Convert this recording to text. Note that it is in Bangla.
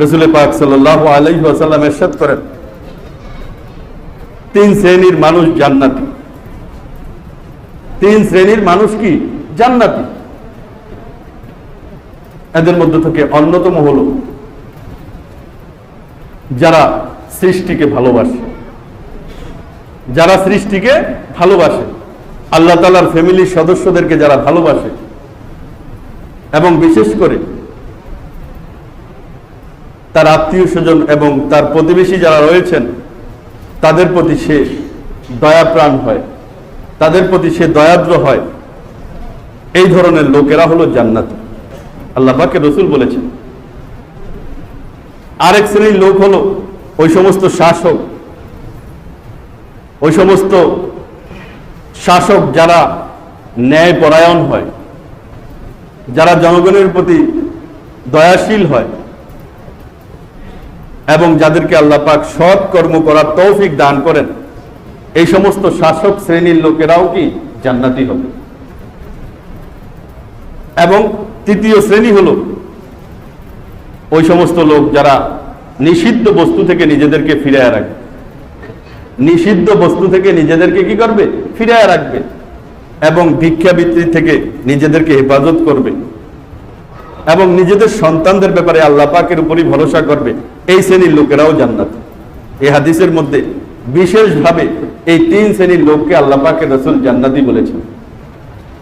রসুল পাক সাল্লাহ আলাইসাল্লাম এরশাদ করেন। তিন শ্রেণির মানুষ জান্নাতি। তিন শ্রেণির মানুষ কি? জান্নাতি। এদের মধ্যে থেকে অন্যতম হল যারা সৃষ্টিকে ভালোবাসে। যারা সৃষ্টিকে ভালোবাসে। আল্লাহ তালার ফ্যামিলির সদস্যদেরকে যারা ভালোবাসে। এবং বিশেষ করে তার আত্মীয় স্বজন এবং তার প্রতিবেশী যারা রয়েছেন, তাদের প্রতি সে দয়াপ্রাণ হয়, তাদের প্রতি সে দয়াদ্র হয়। এই ধরনের লোকেরা হলো জান্নাত। আল্লাহ পাকে রসুল বলেছেন, আরেক শ্রেণির লোক হলো ওই সমস্ত শাসক, ওই সমস্ত শাসক যারা ন্যায় পরায়ণ হয়, যারা জনগণের প্রতি দয়াশীল হয়। এবং যাদেরকে আল্লাহ পাক সৎ কর্ম করার তৌফিক দান করেন, এই সমস্ত শাসক শ্রেণির লোকেরাও কি জান্নাতি হবে? এবং তৃতীয় শ্রেণি হলো, ওই সমস্ত লোক যারা নিষিদ্ধ বস্তু থেকে নিজেদেরকে ফিরায় রাখবে। নিষিদ্ধ বস্তু থেকে নিজেদেরকে কি করবে? ফিরায় রাখবে। এবং ভিক্ষাবৃত্তি থেকে নিজেদেরকে হেফাজত করবে। এবং নিজেদের সন্তানদের ব্যাপারে আল্লাহ পাকের উপরই ভরসা করবে। এই শ্রেণির লোকেরাও জান্নাত। এই হাদিসের মধ্যে বিশেষভাবে এই তিন শ্রেণির লোককে আল্লাহ পাকের রসুল জান্নাতি বলেছেন।